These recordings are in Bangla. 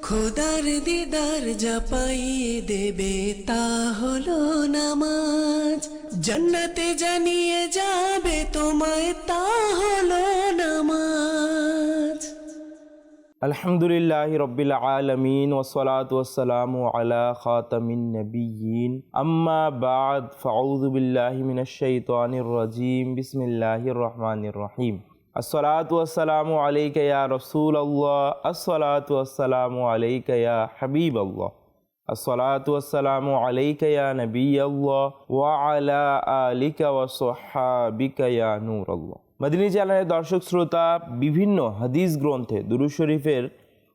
খোদার দিদার যা পাইয়ে দেবে, তা হলো নামাজ। জান্নাতে জানিয়ে যাবে তোমায়, তা হলো নামাজ। আলহামদুলিল্লাহ রব্বিল আলমিন ওসলাত ওসালাম আলা খাতামিন নবীন আম্মা বাদ, ফাউযু বিল্লাহি মিনাশ শাইতানির রাজিম। বিসমিল্লাহির রহমানির রহিম। আসসালাতু ওয়াসসালামু আলাইকা ইয়া রাসূলুল্লাহ। আসসালাতু ওয়াসসালামু আলাইকা ইয়া হাবিবাল্লাহ। আসসালাতু ওয়াসসালামু আলাইকা ইয়া নবিয়াল্লাহ। ওয়া আলা আলিকা ওয়া সাহহাবিকা ইয়া মদিনী চ্যানেলের দর্শক শ্রোতা, বিভিন্ন হাদিস গ্রন্থে দুরু শরীফের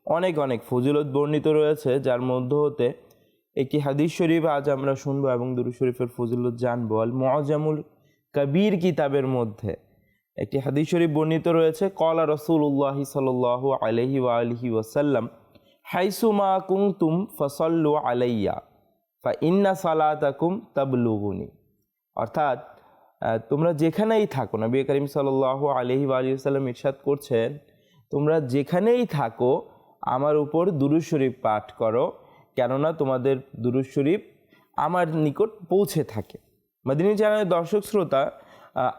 অনেক অনেক ফজিলত বর্ণিত রয়েছে, যার মধ্য হতে একটি হাদিস শরীফ আজ আমরা শুনব এবং দুরু শরীফের ফজিলত জানব। আল মুআজামুল কবির কিতাবের মধ্যে একটি হাদিস শরীফ বর্ণিত রয়েছে, কলা রসুল্লাহি সাল আলহি আলহি ওয়াসাল্লাম, হাইসুমা কুংতুম ফসল্লু আলাইয়া, ফা ইন্না সালাতাকুম তাবলুগুনি। অর্থাৎ তোমরা যেখানেই থাকো, নবী করিম সাল্লাহ আলহি আলী সাল্লাম ইরশাদ করছেন, তোমরা যেখানেই থাকো, আমার উপর দুরুজ শরীফ পাঠ করো, কেননা তোমাদের দুরুজ শরীফ আমার নিকট পৌঁছে থাকে। মাদিনী চ্যানেলের দর্শক শ্রোতা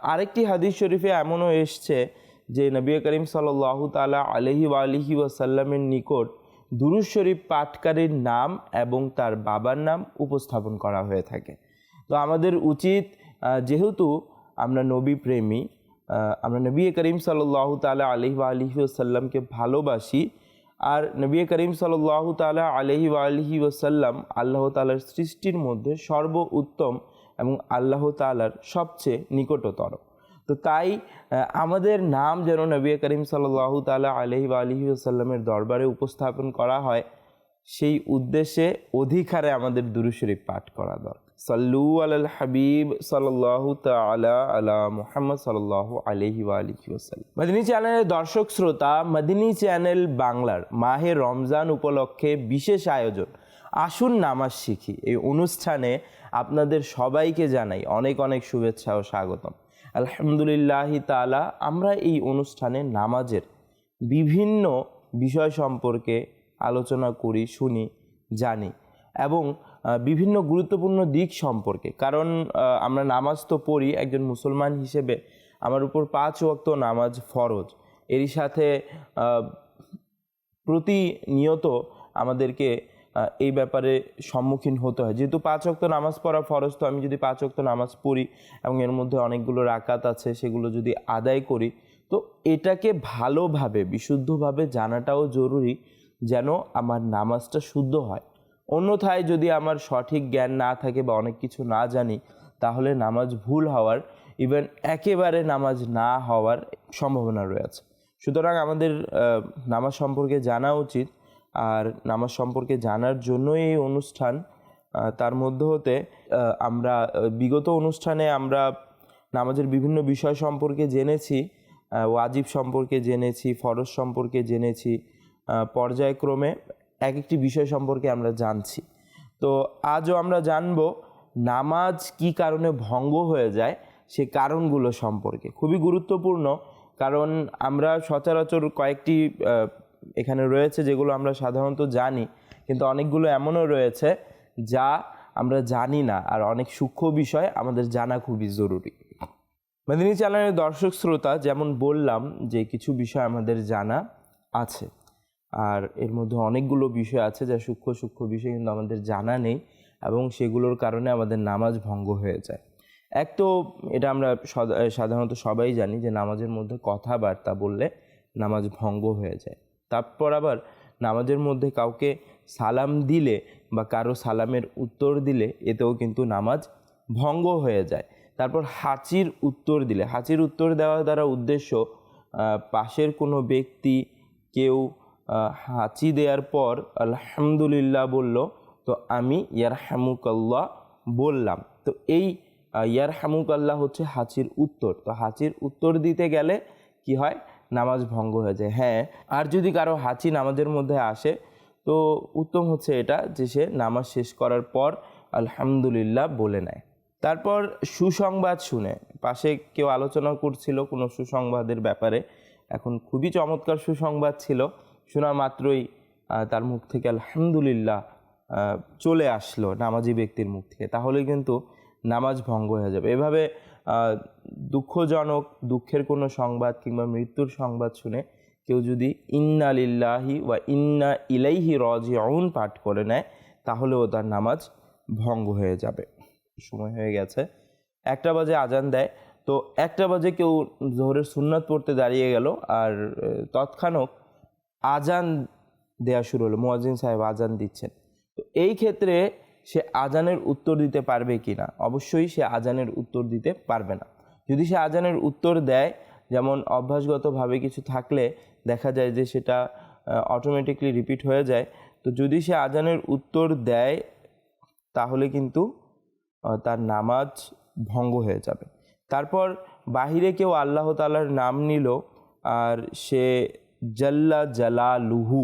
আরেকটি হাদিস শরীফে এমনও এসছে যে নবী করিম সাল্লাহ তালা আলহি আলহি ওয়াসাল্লামের নিকট দুরুজ শরীফ পাঠকারীর নাম এবং তার বাবার নাম উপস্থাপন করা হয়ে থাকে। তো আমাদের উচিত যেহেতু আমরা নবী প্রেমী আমরা নবী করিম সাল্লাহ তালা আলহি আলহি ওসাল্লামকে ভালোবাসি আর নবী করিম সাল্লাহ তালা আলহি আলহি ওসাল্লাম আল্লাহ তালার সৃষ্টির মধ্যে সর্ব উত্তম এবং আল্লাহ তালার সবচেয়ে নিকটতর। তো তাই আমাদের নাম যেন নবী করিম সাল্লাহ তালা আলহি আলহি ওসাল্লামের দরবারে উপস্থাপন করা হয়, সেই উদ্দেশ্যে অধিকারে আমাদের দুরু শরীফ পাঠ করা দরকার। সাল্লু আল হাবিব সাল্লাহ তালা আলা মুহাম্মদ সাল্লাহ আলহি আলহি ওসাল্লাম মদিনী চ্যানেলের দর্শক শ্রোতা, মদিনী চ্যানেল বাংলার মাহে রমজান উপলক্ষে বিশেষ আয়োজন আসুন নামাজ শিখি। এই অনুষ্ঠানে আপনাদের সবাইকে জানাই অনেক অনেক শুভেচ্ছা ও স্বাগতম। আলহামদুলিল্লাহি তালা আমরা এই অনুষ্ঠানে নামাজের বিভিন্ন বিষয় সম্পর্কে আলোচনা করি, শুনি, জানি এবং বিভিন্ন গুরুত্বপূর্ণ দিক সম্পর্কে। কারণ আমরা নামাজ তো পড়ি, একজন মুসলমান হিসেবে আমার উপর পাঁচ ওয়াক্ত নামাজ ফরজ। এরই সাথে প্রতিনিয়ত আমাদেরকে এই ব্যাপারে সম্মুখীন হতে হয়। যেহেতু পাঁচ অক্ত নামাজ পড়া ফরজ, তো আমি যদি পাঁচ অক্ত নামাজ পড়ি এবং এর মধ্যে অনেকগুলো রাকাত আছে, সেগুলো যদি আদায় করি, তো এটাকে ভালোভাবে, বিশুদ্ধভাবে জানাটাও জরুরি যেন আমার নামাজটা শুদ্ধ হয়। অন্যথায় যদি আমার সঠিক জ্ঞান না থাকে বা অনেক কিছু না জানি, তাহলে নামাজ ভুল হওয়ার ইভেন একেবারে নামাজ না হওয়ার সম্ভাবনা রয়েছে সুতরাং আমাদের নামাজ সম্পর্কে জানা উচিত আর নামাজ সম্পর্কে জানার জন্যই এই অনুষ্ঠান। তার মধ্যে হতে আমরা বিগত অনুষ্ঠানে আমরা নামাজের বিভিন্ন বিষয় সম্পর্কে জেনেছি ওয়াজিব সম্পর্কে জেনেছি, ফরজ সম্পর্কে জেনেছি পর্যায়ক্রমে এক একটি বিষয় সম্পর্কে আমরা জানছি। তো আজও আমরা জানব নামাজ কি কারণে ভঙ্গ হয়ে যায়, সে কারণগুলো সম্পর্কে। খুবই গুরুত্বপূর্ণ, কারণ আমরা সচরাচর কয়েকটি এখানে রয়েছে যেগুলো আমরা সাধারণত জানি, কিন্তু অনেকগুলো এমনও রয়েছে যা আমরা জানি না, আর অনেক সূক্ষ্ম বিষয় আমাদের জানা খুবই জরুরি। মেদিনী চ্যানেলের দর্শক শ্রোতা যেমন বললাম যে কিছু বিষয় আমাদের জানা আছে, আর এর মধ্যে অনেকগুলো বিষয় আছে যা সূক্ষ্ম সূক্ষ্ম বিষয় কিন্তু আমাদের জানা নেই এবং সেগুলোর কারণে আমাদের নামাজ ভঙ্গ হয়ে যায়। এক তো এটা আমরা সাধারণত সবাই জানি যে নামাজের মধ্যে কথাবার্তা বললে নামাজ ভঙ্গ হয়ে যায়। তারপর আবার নামাজের মধ্যে কাউকে সালাম দিলে বা কারও সালামের উত্তর দিলে এতেও কিন্তু নামাজ ভঙ্গ হয়ে যায়। তারপর হাঁচির উত্তর দিলে, হাঁচির উত্তর দেওয়া দ্বারা উদ্দেশ্য পাশের কোনো ব্যক্তি কেউ হাঁচি দেওয়ার পর আলহামদুলিল্লাহ বলল, তো আমি ইয়ার হামুকাল্লাহ বললাম। তো এই ইয়ার হামুকাল্লাহ হচ্ছে হাঁচির উত্তর। তো হাঁচির উত্তর দিতে গেলে কি হয়? নামাজ ভঙ্গ হয়ে যায়। হ্যাঁ আর যদি কারও হাঁচি নামাজের মধ্যে আসে, তো উত্তম হচ্ছে এটা যে সে নামাজ শেষ করার পর আলহামদুলিল্লাহ বলে নেয়। তারপর সুসংবাদ শুনে, পাশে কেউ আলোচনা করছিল কোনো সুসংবাদের ব্যাপারে। এখন খুবই চমৎকার সুসংবাদ ছিল, শোনা মাত্রই তার মুখ থেকে আলহামদুলিল্লাহ চলে আসলো নামাজি ব্যক্তির মুখ থেকে। তাহলে কিন্তু নামাজ ভঙ্গ হয়ে যাবে। এভাবে দুঃখজনক, দুঃখের কোনো সংবাদ কিংবা মৃত্যুর সংবাদ শুনে কেউ যদি ইন্না লিল্লাহি বা ইন্না ইলাইহি রাজিউন পাঠ করে নেয়, তাহলেও তার নামাজ ভঙ্গ হয়ে যাবে। সময় হয়ে গেছে। একটা বাজে আজান দেয়। তো একটা বাজে কেউ জোহরের সুন্নাত পড়তে দাঁড়িয়ে গেল আর তৎক্ষণাৎ আজান দেয়া শুরু হলো। মুয়াজ্জিন সাহেব আজান দিচ্ছেন। তো এই ক্ষেত্রে সে আজানের উত্তর দিতে পারবে কি না অবশ্যই সে আজানের উত্তর দিতে পারবে না। যদি সে আজানের উত্তর দেয়, যেমন অভ্যাসগতভাবে কিছু থাকলে দেখা যায় যে সেটা অটোমেটিকলি রিপিট হয়ে যায়, তো যদি সে আজানের উত্তর দেয়, তাহলে কিন্তু তার নামাজ ভঙ্গ হয়ে যাবে। তারপর বাহিরে কেউ আল্লাহ তালার নাম নিল, আর সে জাল্লা জালা লুহু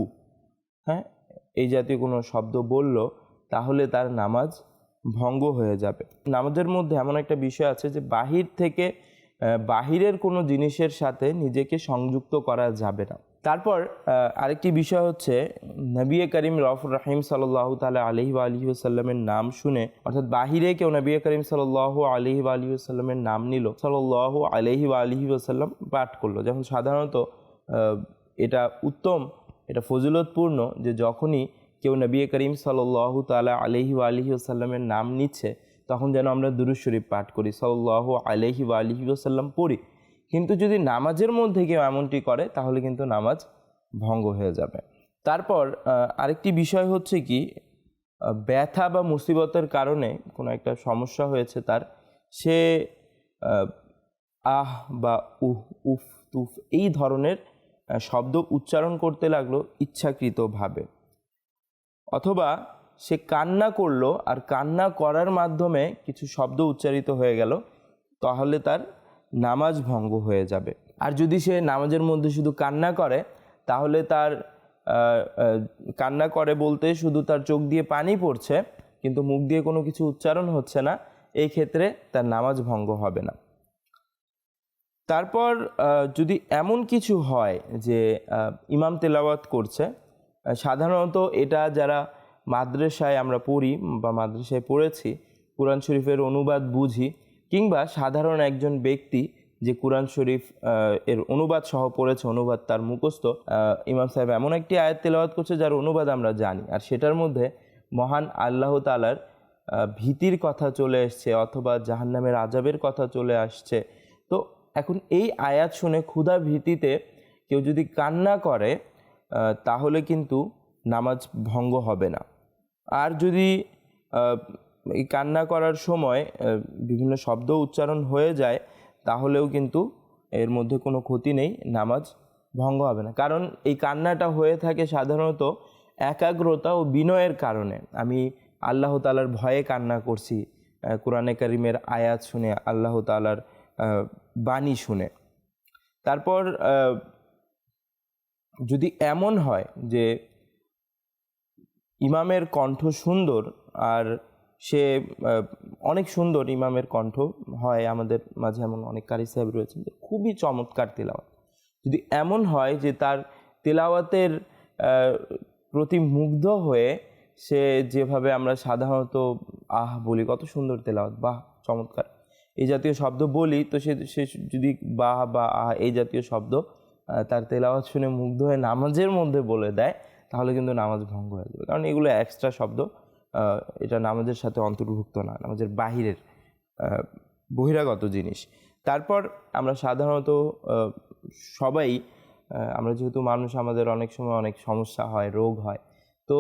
হ্যাঁ এই জাতীয় কোনো শব্দ বলল তাহলে তার নামাজ ভঙ্গ হয়ে যাবে। নামাজের মধ্যে এমন একটা বিষয় আছে যে, বাহির থেকে বাহিরের কোনো জিনিসের সাথে নিজেকে সংযুক্ত করা যাবে না। তারপর আরেকটি বিষয় হচ্ছে, নবী করিম রফুর রাহিম সাল্লাহ তালা আলহি আলহি আসাল্লামের নাম শুনে, অর্থাৎ বাহিরে কেউ নবী করিম সাল্লাহ আলহি আলহি আসাল্লামের নাম নিল সাল্লাহ আলহি আলহি আসাল্লাম পাঠ করল। যখন সাধারণত এটা উত্তম, এটা ফজিলতপূর্ণ যে, যখনই কেউ নবী করিম সাল্লাহ তালা আলহি আলহি আসাল্লামের নাম নিচ্ছে, তখন যেন আমরা দুরুজ শরীফ পাঠ করি সাল্লাহ আলহি আলহি আসাল্লাম পড়ি। কিন্তু যদি নামাজের মধ্যে কেউ এমনটি করে, তাহলে কিন্তু নামাজ ভঙ্গ হয়ে যাবে। তারপর আরেকটি বিষয় হচ্ছে কি ব্যথা বা মুসিবতের কারণে কোনো একটা সমস্যা হয়েছে তার, সে আহ বা উহ, উফ, তুফ এই ধরনের শব্দ উচ্চারণ করতে লাগল ইচ্ছাকৃতভাবে। অথবা সে কান্না করল আর কান্না করার মাধ্যমে কিছু শব্দ উচ্চারিত হয়ে গেল, তাহলে তার নামাজ ভঙ্গ হয়ে যাবে। আর যদি সে নামাজের মধ্যে শুধু কান্না করে, তাহলে তার কান্না করে বলতে শুধু তার চোখ দিয়ে পানি পড়ছে, কিন্তু মুখ দিয়ে কোনো কিছু উচ্চারণ হচ্ছে না, এই ক্ষেত্রে তার নামাজ ভঙ্গ হবে না। তারপর যদি এমন কিছু হয় যে ইমাম তেলাওয়াত করছে সাধারণত এটা যারা মাদ্রাসায় আমরা পড়ি বা মাদ্রাসায় পড়েছি, কোরআন শরীফের অনুবাদ বুঝি কিংবা সাধারণ একজন ব্যক্তি যে কোরআন শরীফ এর অনুবাদ সহ পড়েছে, অনুবাদ তার মুখস্থ ইমাম সাহেব এমন একটি আয়াত তেলাওয়াত করছে যার অনুবাদ আমরা জানি। আর সেটার মধ্যে মহান আল্লাহ তালার ভীতির কথা চলে এসছে অথবা জাহান্নামের আজাবের কথা চলে আসছে। তো এখন এই আয়াত শুনে ক্ষুধা ভীতিতে কেউ যদি কান্না করে তাহলে কিন্তু নামাজ ভঙ্গ হবে না। আর যদি কান্না করার সময় বিভিন্ন শব্দ উচ্চারণ হয়ে যায়, তাহলেও কিন্তু এর মধ্যে কোনো ক্ষতি নেই, নামাজ ভঙ্গ হবে না। কারণ এই কান্নাটা হয়ে থাকে সাধারণত একাগ্রতা ও বিনয়ের কারণে। আমি আল্লাহ তালার ভয়ে কান্না করছি কোরআনে কারিমের আয়াত শুনে, আল্লাহ তালার বাণী শুনে। তারপর যদি এমন হয় যে ইমামের কণ্ঠ সুন্দর আর সে অনেক সুন্দর ইমামের কণ্ঠ হয় আমাদের মাঝে এমন অনেক কারি সাহেব রয়েছেন যে খুবই চমৎকার তেলাওয়াত। যদি এমন হয় যে তার তেলাওয়াতের প্রতি মুগ্ধ হয়ে সে যেভাবে আমরা সাধারণত, আহ বলি, কত সুন্দর তেলাওয়াত, বাহ, চমৎকার। এই জাতীয় শব্দ বলি, তো সে সে যদি বাহ বা আহ এই জাতীয় শব্দ তার তেলাওয়াত শুনে মুগ্ধ হয়ে নামাজের মধ্যে বলে দেয়, তাহলে কিন্তু নামাজ ভঙ্গ হয়ে যাবে। কারণ এগুলো এক্সট্রা শব্দ এটা নামাজের সাথে অন্তর্ভুক্ত না, নামাজের বাহিরের বহিরাগত জিনিস। তারপর আমরা সাধারণত সবাই আমরা যেহেতু মানুষ, আমাদের অনেক সময় অনেক সমস্যা হয়, রোগ হয়। তো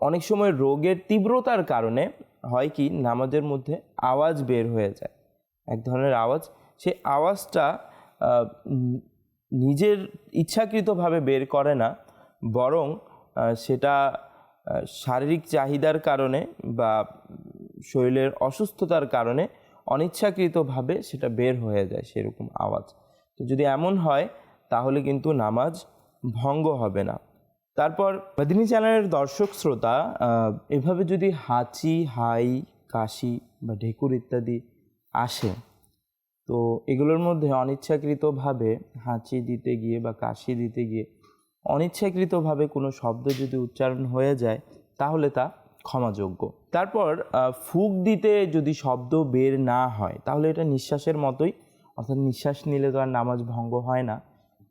অনেক সময় রোগের তীব্রতার কারণে হয় কি, নামাজের মধ্যে আওয়াজ বের হয়ে যায়। এক ধরনের আওয়াজ, সেই আওয়াজটা নিজের ইচ্ছাকৃতভাবে বের করে না, বরং সেটা শারীরিক চাহিদার কারণে বা শরীরের অসুস্থতার কারণে অনিচ্ছাকৃতভাবে সেটা বের হয়ে যায় সেরকম আওয়াজ। তো যদি এমন হয়, তাহলে কিন্তু নামাজ ভঙ্গ হবে না। তারপর, মেদিনী চ্যানেলের দর্শক শ্রোতা এভাবে যদি হাঁচি, হাই, কাশি বা ঢেকুর ইত্যাদি আসে তো এগুলোর মধ্যে অনিচ্ছাকৃতভাবে হাঁচি দিতে গিয়ে বা কাশি দিতে গিয়ে অনিচ্ছাকৃতভাবে কোনো শব্দ যদি উচ্চারণ হয়ে যায়, তাহলে তা ক্ষমাযোগ্য। তারপর ফুক দিতে যদি শব্দ বের না হয়, তাহলে এটা নিঃশ্বাসের মতোই, অর্থাৎ নিঃশ্বাস নিলে তো আর নামাজ ভঙ্গ হয় না।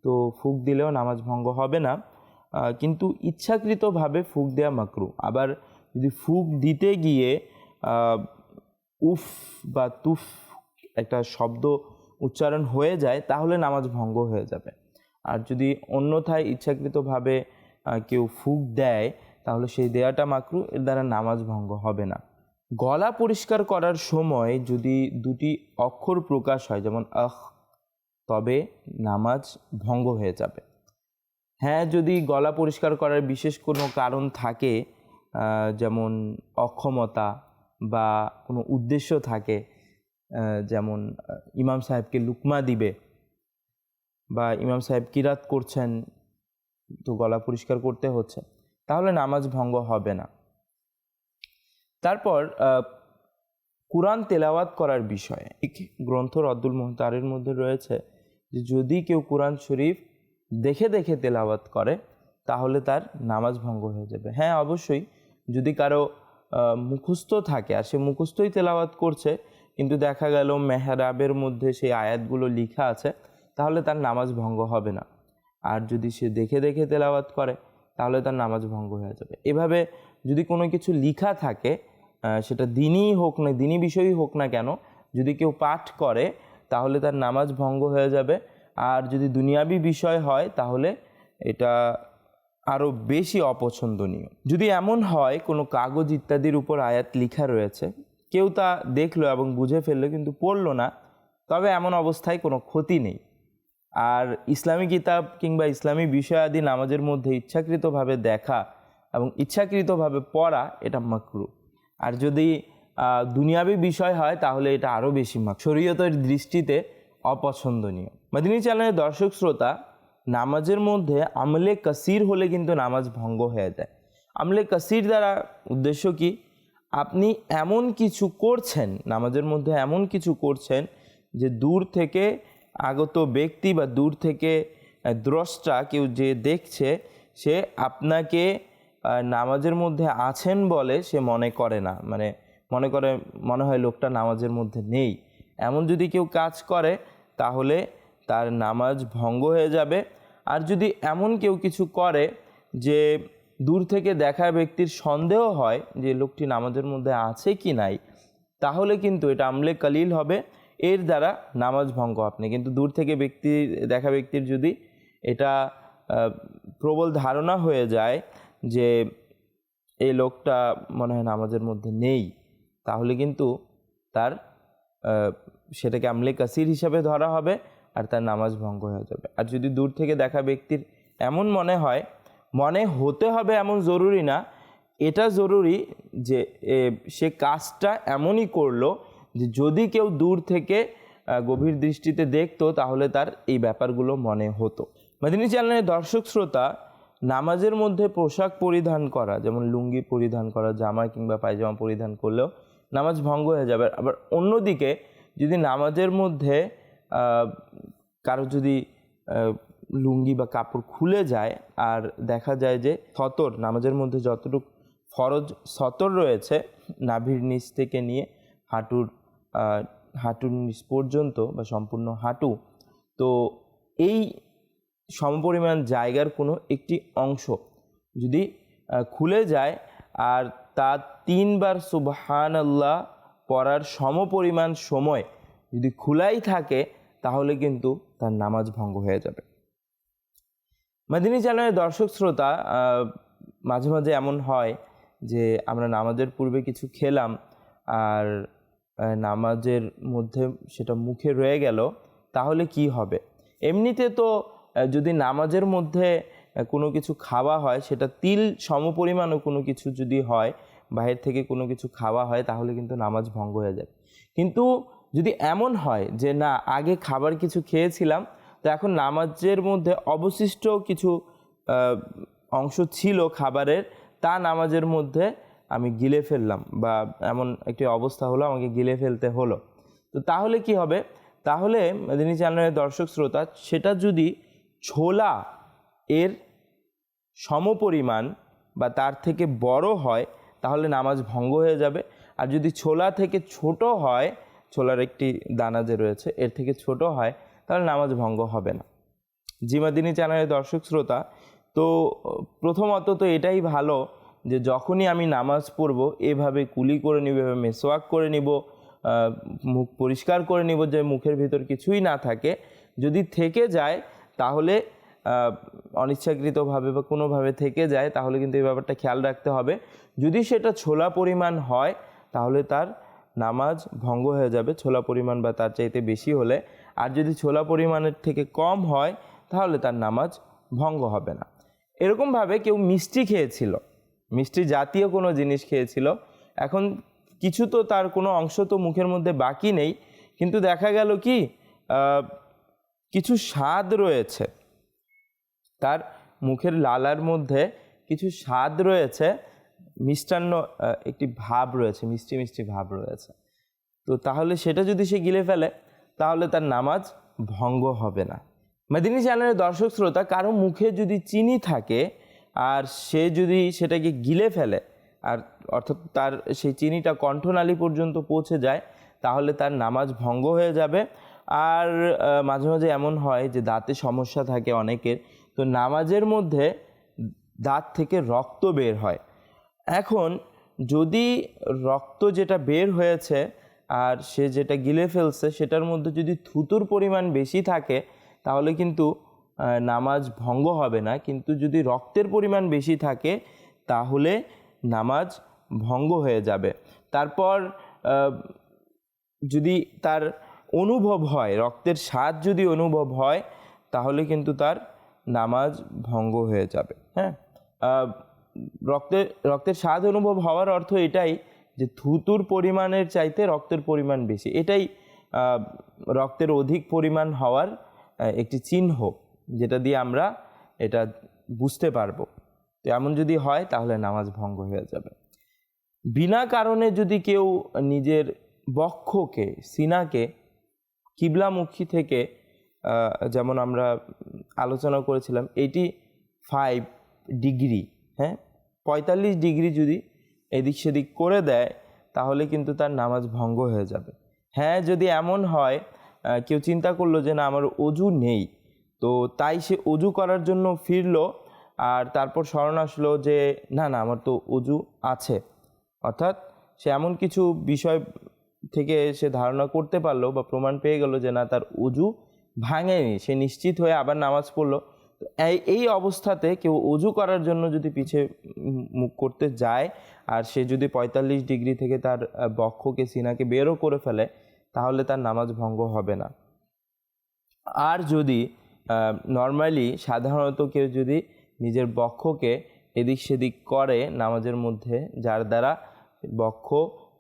তো ফুক দিলেও নামাজ ভঙ্গ হবে না। কিন্তু ইচ্ছাকৃতভাবে ফুক দেওয়া মাকরু। আবার যদি ফুক দিতে গিয়ে উফ বা তুফ একটা শব্দ উচ্চারণ হয়ে যায়, তাহলে নামাজ ভঙ্গ হয়ে যাবে। আর যদি অন্যথায় ইচ্ছাকৃতভাবে কেউ ফুক দেয়, তাহলে সেই দেয়াটা মাকরু, এর দ্বারা নামাজ ভঙ্গ হবে না। গলা পরিষ্কার করার সময় যদি দুটি অক্ষর প্রকাশ হয়, যেমন আহ, তবে নামাজ ভঙ্গ হয়ে যাবে। হ্যাঁ যদি গলা পরিষ্কার করার বিশেষ কোনো কারণ থাকে যেমন অক্ষমতা বা কোনো উদ্দেশ্য থাকে যেমন ইমাম সাহেবকে লুকমা দিবে বা ইমাম সাহেব কিরাত করছেন? তো গলা পরিষ্কার করতে হচ্ছে। তাহলে নামাজ ভঙ্গ হবে না। তারপর কোরআন তেলাওয়াত করার বিষয়ে গ্রন্থ রদ্দুল মোহতারের মধ্যে রয়েছে যে, যদি কেউ কোরআন শরীফ দেখে দেখে তেলাওয়াত করে, তাহলে তার নামাজ ভঙ্গ হয়ে যাবে। হ্যাঁ অবশ্যই। যদি কারও মুখস্থ থাকে, আর সে মুখস্থই তেলাওয়াত করছে কিন্তু দেখা গেল মেহরাবের মধ্যে সেই আয়াতগুলো লেখা আছে, তাহলে তার নামাজ ভঙ্গ হবে না। আর যদি সে দেখে দেখে তেলাওয়াত করে, তাহলে তার নামাজ ভঙ্গ হয়ে যাবে। এভাবে যদি কোনো কিছু লিখা থাকে সেটা দিনই হোক না, দিনই বিষয়ই হোক না কেন, যদি কেউ পাঠ করে, তাহলে তার নামাজ ভঙ্গ হয়ে যাবে। আর যদি দুনিয়াবি বিষয় হয়, তাহলে এটা আরও বেশি অপছন্দনীয়। যদি এমন হয়, কোনো কাগজ ইত্যাদির উপর আয়াত লেখা রয়েছে কেউ তা দেখল এবং বুঝে ফেলল কিন্তু পড়ল না। তবে এমন অবস্থায় কোনো ক্ষতি নেই। আর ইসলামী কিতাব কিংবা ইসলামী বিষয়াদি নামাজের মধ্যে ইচ্ছাকৃতভাবে দেখা এবং ইচ্ছাকৃতভাবে পড়া এটা মাকরু। আর যদি দুনিয়াবী বিষয় হয় তাহলে এটা আরও বেশি মাক শরীয়তের দৃষ্টিতে অপছন্দনীয়। মাদিনী চ্যানেলের দর্শক শ্রোতা, নামাজের মধ্যে আমলে কাসির হলে কিন্তু নামাজ ভঙ্গ হয়ে যায়। আমলে কাসির দ্বারা উদ্দেশ্য কি? আপনি এমন কিছু করছেন, নামাজের মধ্যে এমন কিছু করছেন যে দূর থেকে আগত ব্যক্তি বা দূর থেকে দ্রষ্টা কেউ যে দেখছে, সে আপনাকে নামাজের মধ্যে আছেন বলে সে মনে করে না। মানে মনে করে, মনে হয় লোকটা নামাজের মধ্যে নেই। এমন যদি কেউ কাজ করে, তাহলে তার নামাজ ভঙ্গ হয়ে যাবে। আর যদি এমন কেউ কিছু করে যে দূর থেকে দেখা ব্যক্তির সন্দেহ হয় যে লোকটি নামাজের মধ্যে আছে কি নাই, তাহলে কিন্তু এটা আমলে কালিল হবে। এর দ্বারা নামাজ ভঙ্গ আপনি কিন্তু দূর থেকে ব্যক্তি, দেখা ব্যক্তির যদি এটা প্রবল ধারণা হয়ে যায় যে এই লোকটা মনে হয় নামাজের মধ্যে নেই, তাহলে কিন্তু তার সেটাকে আমলে কাসির হিসাবে ধরা হবে আর তার নামাজ ভঙ্গ হয়ে যাবে। আর যদি দূর থেকে দেখা ব্যক্তির এমন মনে হয় মনে হতে হবে এমন জরুরি না। এটা জরুরি যে সে কাজটা এমনই করল যে, যদি কেউ দূর থেকে গভীর দৃষ্টিতে দেখতো, তাহলে তার এই ব্যাপারগুলো মনে হতো। মাদিনী চ্যানেলের দর্শক শ্রোতা, নামাজের মধ্যে পোশাক পরিধান করা, যেমন লুঙ্গি পরিধান করা, জামা কিংবা পায়জামা পরিধান করলেও নামাজ ভঙ্গ হয়ে যাবে। আবার অন্যদিকে যদি নামাজের মধ্যে কারও যদি লুঙ্গি বা কাপড় খুলে যায় আর দেখা যায় যে সতর নামাজের মধ্যে যতটুকু ফরজ সতর রয়েছে, নাভির নিচ থেকে নিয়ে হাঁটুর হাঁটুর নিচ পর্যন্ত বা সম্পূর্ণ হাঁটু। তো এই সমপরিমাণ জায়গার কোনো একটি অংশ যদি খুলে যায় আর তা তিনবার সুবহান আল্লাহ পড়ার সমপরিমাণ সময় যদি খোলাই থাকে, তাহলে কিন্তু তার নামাজ ভঙ্গ হয়ে যাবে। মাদিনী চ্যানেলের দর্শক শ্রোতা মাঝে মাঝে এমন হয় যে আমরা নামাজের পূর্বে কিছু খেলাম আর নামাজের মধ্যে সেটা মুখে রয়ে গেল, তাহলে কি হবে? এমনিতে তো যদি নামাজের মধ্যে কোনো কিছু খাওয়া হয়, সেটা তিল সমপরিমাণও কোনো কিছু যদি হয়, বাহির থেকে কোনো কিছু খাওয়া হয়, তাহলে কিন্তু নামাজ ভঙ্গ হয়ে যাবে কিন্তু যদি এমন হয় যে না, আগে খাবার কিছু খেয়েছিলাম তো এখন নামাজের মধ্যে অবশিষ্ট কিছু অংশ ছিল খাবারের, তা নামাজের মধ্যে আমি গিলে ফেললাম বা এমন একটি অবস্থা হলো, আমাকে গিলে ফেলতে হলো। তো তাহলে কি হবে? তাহলে মেদিনী চ্যানেলের দর্শক শ্রোতা, সেটা যদি ছোলা এর সমপরিমাণ বা তার থেকে বড় হয়, তাহলে নামাজ ভঙ্গ হয়ে যাবে। আর যদি ছোলা থেকে ছোট হয়, ছোলার একটি দানা যে রয়েছে, এর থেকে ছোট হয় তাহলে নামাজ ভঙ্গ হবে না। জিমাদিনী চ্যানেলের দর্শক শ্রোতা, তো প্রথমত তো এটাই ভালো যে যখনই আমি নামাজ পড়ব, এভাবে কুলি করে নিব, এভাবে মেসোয়াক করে নিব মুখ পরিষ্কার করে নিব যে মুখের ভিতর কিছুই না থাকে, যদি থেকে যায় তাহলে অনিচ্ছাকৃতভাবে বা কোনোভাবে থেকে যায় তাহলে কিন্তু এই ব্যাপারটা খেয়াল রাখতে হবে। যদি সেটা ছোলা পরিমাণ হয় তাহলে তার নামাজ ভঙ্গ হয়ে যাবে, ছোলা পরিমাণ বা তার চাইতে বেশি হলে। আর যদি ছোলা পরিমাণের থেকে কম হয়, তাহলে তার নামাজ ভঙ্গ হবে না। এরকমভাবে কেউ মিষ্টি খেয়েছিল, মিষ্টি জাতীয় কোনো জিনিস খেয়েছিল, এখন কিছু তো তার কোনো অংশ তো মুখের মধ্যে বাকি নেই, কিন্তু দেখা গেল কি কিছু স্বাদ রয়েছে। তার মুখের লালার মধ্যে কিছু স্বাদ রয়েছে, মিষ্টান্ন একটি ভাব রয়েছে, মিষ্টি মিষ্টি ভাব রয়েছে। তো তাহলে সেটা যদি সে গিলে ফেলে তাহলে তার নামাজ ভঙ্গ হবে না। মেদিনী চ্যানেলের দর্শক শ্রোতা, কারও মুখে যদি চিনি থাকে আর সে যদি সেটাকে গিলে ফেলে আর অর্থাৎ তার সেই চিনিটা কণ্ঠনালী পর্যন্ত পৌঁছে যায়, তাহলে তার নামাজ ভঙ্গ হয়ে যাবে। আর মাঝে মাঝে এমন হয় যে দাঁতে সমস্যা থাকে অনেকের, তো নামাজের মধ্যে দাঁত থেকে রক্ত বের হয়। এখন যদি রক্ত যেটা বের হয়েছে আর সে যেটা গিলে ফেলছে সেটার মধ্যে যদি থুতুর পরিমাণ বেশি থাকে, তাহলে কিন্তু নামাজ ভঙ্গ হবে না। কিন্তু যদি রক্তের পরিমাণ বেশি থাকে, তাহলে নামাজ ভঙ্গ হয়ে যাবে। তারপর যদি তার অনুভব হয়, রক্তের স্বাদ যদি অনুভব হয়, তাহলে কিন্তু তার নামাজ ভঙ্গ হয়ে যাবে। হ্যাঁ? রক্তের রক্তের স্বাদ অনুভব হওয়ার অর্থ এটাই যে থুতুর পরিমাণের চাইতে রক্তের পরিমাণ বেশি। এটাই রক্তের অধিক পরিমাণ হওয়ার একটি চিহ্ন যেটা দিয়ে আমরা এটা বুঝতে পারব। তো এমন যদি হয়, তাহলে নামাজ ভঙ্গ হয়ে যাবে। বিনা কারণে যদি কেউ নিজের বক্ষকে, সিনাকে, কিবলামুখী থেকে যেমন আমরা আলোচনা করেছিলাম, এইটি ফাইভ ডিগ্রি হ্যাঁ? পঁয়তাল্লিশ ডিগ্রি যদি এদিক সেদিক করে দেয়, তাহলে কিন্তু তার নামাজ ভঙ্গ হয়ে যাবে। হ্যাঁ যদি এমন হয় কেউ চিন্তা করল যে না, আমার অজু নেই, তো তাই সে অজু করার জন্য ফিরলো আর তারপর স্মরণ আসলো যে না না, আমার তো অজু আছে। অর্থাৎ সে এমন কিছু বিষয় থেকে সে ধারণা করতে পারল বা প্রমাণ পেয়ে গেল যে না, তার উজু ভাঙেনি। সে নিশ্চিত হয়ে আবার নামাজ পড়ল। এই অবস্থাতে কেউ অজু করার জন্য যদি পিছে মুখ করতে যায় আর সে যদি পঁয়তাল্লিশ ডিগ্রি থেকে তার বক্ষকে, সিনাকে বেরও করে ফেলে, তাহলে তার নামাজ ভঙ্গ হবে না। আর যদি নর্মালি সাধারণত কেউ যদি নিজের বক্ষকে এদিক সেদিক করে নামাজের মধ্যে, যার দ্বারা বক্ষ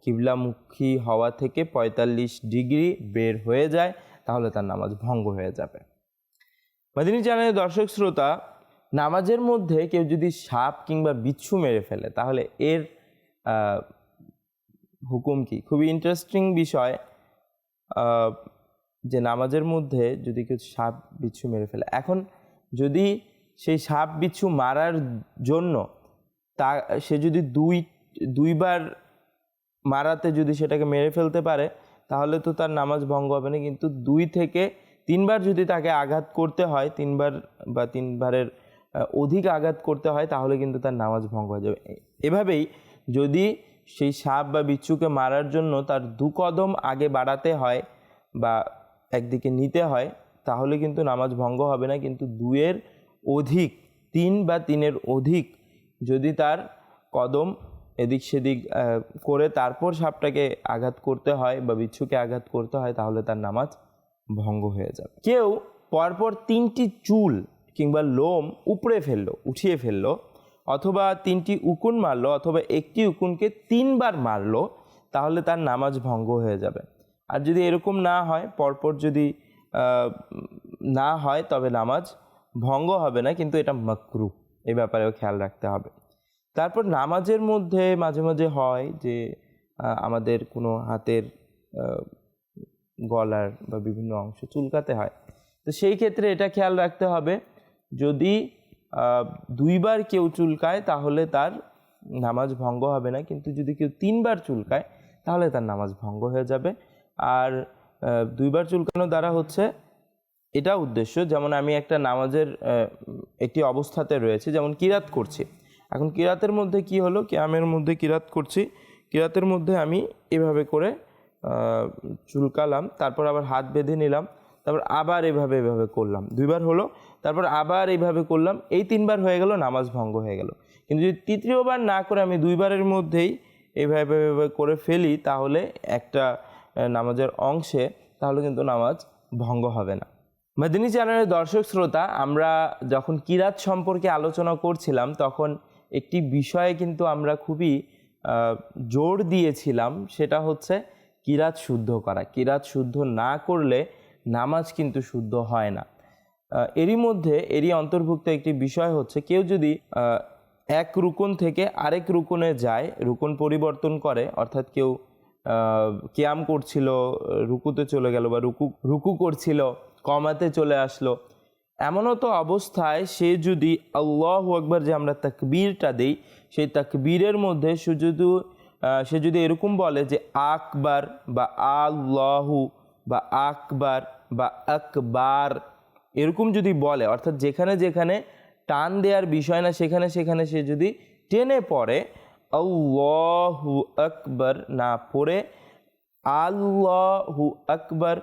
কিবলামুখী হওয়া থেকে পঁয়তাল্লিশ ডিগ্রি বের হয়ে যায়, তাহলে তার নামাজ ভঙ্গ হয়ে যাবে। মাদিনী চ্যানেলের দর্শক শ্রোতা, নামাজের মধ্যে কেউ যদি সাপ কিংবা বিচ্ছু মেরে ফেলে, তাহলে এর হুকুম কি? খুবই ইন্টারেস্টিং বিষয় যে নামাজের মধ্যে যদি কেউ সাপ বিচ্ছু মেরে ফেলে। এখন যদি সেই সাপ বিচ্ছু মারার জন্য তা, সে যদি দুই, দুইবার মারাতে যদি সেটাকে মেরে ফেলতে পারে, তাহলে তো তার নামাজ ভঙ্গ হবে না, কিন্তু দুই থেকে তিনবার যদি তাকে আঘাত করতে হয়, তিনবার বা তিনবারের অধিক আঘাত করতে হয়, তাহলে কিন্তু তার নামাজ ভঙ্গ হয়ে যাবে। এভাবেই যদি সেই সাপ বা বিচ্ছুকে মারার জন্য তার দু কদম আগে বাড়াতে হয় বা একদিকে নিতে হয়, তাহলে কিন্তু নামাজ ভঙ্গ হবে না। কিন্তু দুয়ের অধিক, তিন বা তিনের অধিক যদি তার কদম এদিক সেদিক করে তারপর সাপটাকে আঘাত করতে হয় বা বিচ্ছুকে আঘাত করতে হয়, তাহলে তার নামাজ ভঙ্গ হয়ে যাবে। কেউ পরপর তিনটি চুল কিংবা লোম উপড়ে ফেলল, উঠিয়ে ফেলল, অথবা তিনটি উকুন মারলো অথবা একটি উকুনকে তিনবার মারলো, তাহলে তার নামাজ ভঙ্গ হয়ে যাবে। আর যদি এরকম না হয়, পরপর যদি না হয়, তবে নামাজ ভঙ্গ হবে না, কিন্তু এটা মাকরু। এ ব্যাপারেও খেয়াল রাখতে হবে। তারপর নামাজের মধ্যে মাঝে মাঝে হয় যে আমাদের কোনো হাতের গলার বা বিভিন্ন অংশ চুলকাতে হয়। তো সেই ক্ষেত্রে এটা খেয়াল রাখতে হবে, যদি দুইবার কেউ চুলকায় তাহলে তার নামাজ ভঙ্গ হবে না, কিন্তু যদি কেউ তিনবার চুলকায় তাহলে তার নামাজ ভঙ্গ হয়ে যাবে। আর দুইবার চুলকানো দ্বারা হচ্ছে এটা উদ্দেশ্য, যেমন আমি একটা নামাজের একটি অবস্থাতে রয়েছে, যেমন কিরাত করছি। এখন কিরাতের মধ্যে কি হলো? ক্যামের মধ্যে কিরাত করছি, কিরাতের মধ্যে আমি এভাবে করে চুলকালাম, তারপর আবার হাত বেঁধে নিলাম, তারপর আবার এভাবে এভাবে করলাম। দুইবার হলো, তারপর আবার এইভাবে করলাম, এই তিনবার হয়ে গেল, নামাজ ভঙ্গ হয়ে গেল। কিন্তু যদি তৃতীয়বার না করে আমি দুইবারের মধ্যেই এইভাবে এভাবে করে ফেলি, তাহলে একটা নামাজের অংশে, তাহলে কিন্তু নামাজ ভঙ্গ হবে না। মেদিনী চ্যানেলের দর্শক শ্রোতা, আমরা যখন কিরাত সম্পর্কে আলোচনা করছিলাম, তখন একটি বিষয়ে কিন্তু আমরা খুবই জোর দিয়েছিলাম, সেটা হচ্ছে কিরাত শুদ্ধ করা। কিরাত শুদ্ধ না করলে নামাজ কিন্তু শুদ্ধ হয় না। এরই মধ্যে এরই অন্তর্ভুক্ত একটি বিষয় হচ্ছে, কেউ যদি এক রুকন থেকে আরেক রুকনে যায়, রুকন পরিবর্তন করে, অর্থাৎ কেউ ক্যাম করছিল, রুকুতে চলে গেল বা রুকু রুকু করছিল, কমাতে চলে আসলো, এমনও তো অবস্থায় সে যদি আল্লাহ আকবার যে আমরা তাকবীরটা দিই, সেই তাকবীরের মধ্যে সে যদি সে যদি এরকম বলে যে আকবার বা আল্লাহু বা আকবার বা আকবার, এরকম যদি বলে, অর্থাৎ যেখানে যেখানে টান দেওয়ার বিষয় না, সেখানে সেখানে সে যদি টেনে পড়ে, আল্লাহু আকবার না পড়ে, আল্লাহু আকবার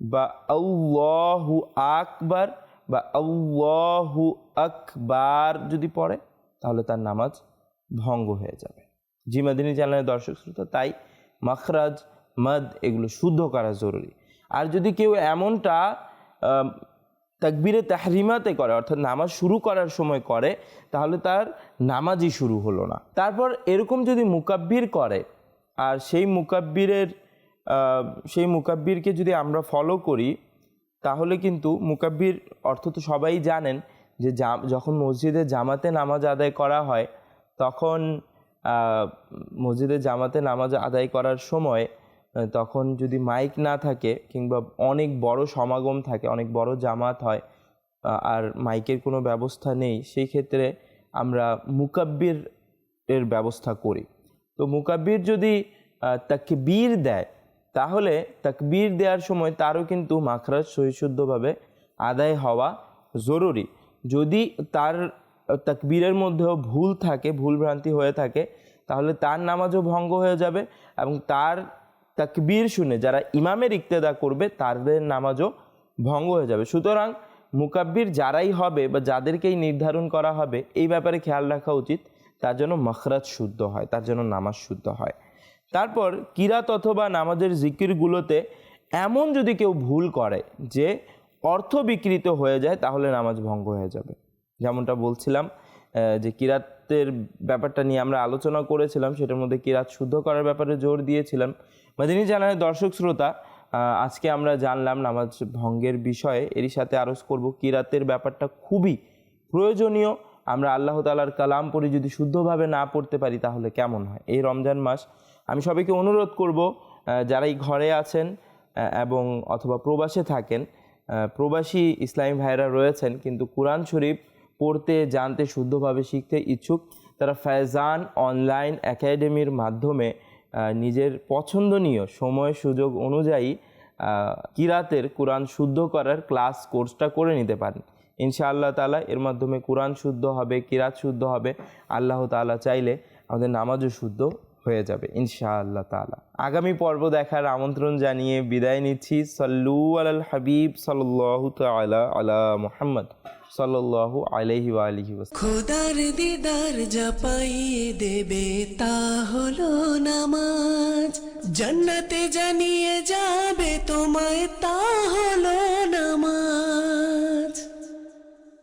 বা আল্লাহু আকবার বা আল্লাহু আকবার যদি পড়ে, তাহলে তার নামাজ ভঙ্গ হয়ে যাবে। জি মাদিনী চ্যানেলের দর্শক শ্রোতা, তাই মাখরাজ, মদ এগুলো শুদ্ধ করা জরুরি। আর যদি কেউ এমনটা তাকবিরে তাহরিমাতে করে, অর্থাৎ নামাজ শুরু করার সময় করে, তাহলে তার নামাজই শুরু হলো না। তারপর এরকম যদি মুকাব্বির করে, আর সেই মুকাব্বিরের সেই মুকাব্বিরকে যদি আমরা ফলো করি, তাহলে কিন্তু মুকাব্বির অর্থ তো সবাই জানেন, যে যখন মসজিদে জামাতে নামাজ আদায় করা হয়, তখন মসজিদে জামাতে নামাজ আদায় করার সময় তখন যদি মাইক না থাকে কিংবা অনেক বড় সমাগম থাকে, অনেক বড় জামাত হয় আর মাইকের কোনো ব্যবস্থা নেই, সেই ক্ষেত্রে আমরা মুকাব্বির এর ব্যবস্থা করি। তো মুকাব্বির যদি তাকবীর দেয়, তাহলে তাকবীর দেওয়ার সময় তারও কিন্তু মাখরাজ সহিশুদ্ধভাবে আদায় হওয়া জরুরি। যদি তার তাকবীরের মধ্যেও ভুল থাকে ভুল ভ্রান্তি হয়ে থাকে, তাহলে তার নামাজও ভঙ্গ হয়ে যাবে এবং তার তাকবীর শুনে যারা ইমামের ইক্তেদা করবে, তাদের নামাজও ভঙ্গ হয়ে যাবে। সুতরাং মুকাব্বির যারাই হবে বা যাদেরকেই নির্ধারণ করা হবে, এই ব্যাপারে খেয়াল রাখা উচিত, তার জন্য মখরাজ শুদ্ধ হয়, তার জন্য নামাজ শুদ্ধ হয়। তারপর কিরাত অথবা নামাজের জিকিরগুলোতে এমন যদি কেউ ভুল করে যে অর্থ বিকৃত হয়ে যায়, তাহলে নামাজ ভঙ্গ হয়ে যাবে। যেমনটা বলছিলাম যে কিরাতের ব্যাপারটা নিয়ে আমরা আলোচনা করেছিলাম, সেটার মধ্যে কিরাত শুদ্ধ করার ব্যাপারে জোর দিয়েছিলাম। মাদিনী জানায় দর্শক শ্রোতা আজকে আমরা জানলাম নামাজ ভঙ্গের বিষয়ে, এরই সাথে আরজ করব কিরাতের ব্যাপারটা খুবই প্রয়োজনীয়। আমরা আল্লাহ তালার কালাম পড়ে যদি শুদ্ধভাবে না পড়তে পারি, তাহলে কেমন হয়? এই রমজান মাস আমি সবাইকে অনুরোধ করব যারাই ঘরে আছেন এবং অথবা প্রবাসে থাকেন প্রবাসী ইসলামী ভাইরা রয়েছেন, কিন্তু কোরআন শরীফ পড়তে, জানতে, শুদ্ধভাবে শিখতে ইচ্ছুক, তারা ফ্যাজান অনলাইন একাডেমির মাধ্যমে নিজের পছন্দনীয় সময় সুযোগ অনুযায়ী কিরাতের কোরআন শুদ্ধ করার ক্লাস কোর্সটা করে নিতে পারেন। ইনশাআল্লাহ তালা এর মাধ্যমে কোরআন শুদ্ধ হবে, কিরাত শুদ্ধ হবে। আল্লাহ তালা চাইলে আমাদের নামাজও শুদ্ধ হয়ে যাবে, ইনশাআল্লাহ তাআলা। আগামী পর্ব দেখার আমন্ত্রণ জানিয়ে বিদায় নিচ্ছি। সল্লু আলাল হাবিব সাল্লাল্লাহু তাআলা আলা মুহাম্মদ ওয়া আলিহি ওয়াসাল্লাম খোদার দিদার যা দেবে তা হলো নামাজ। জান্নাতে জানিয়ে যাবে তোমায় তা হলো নামাজ।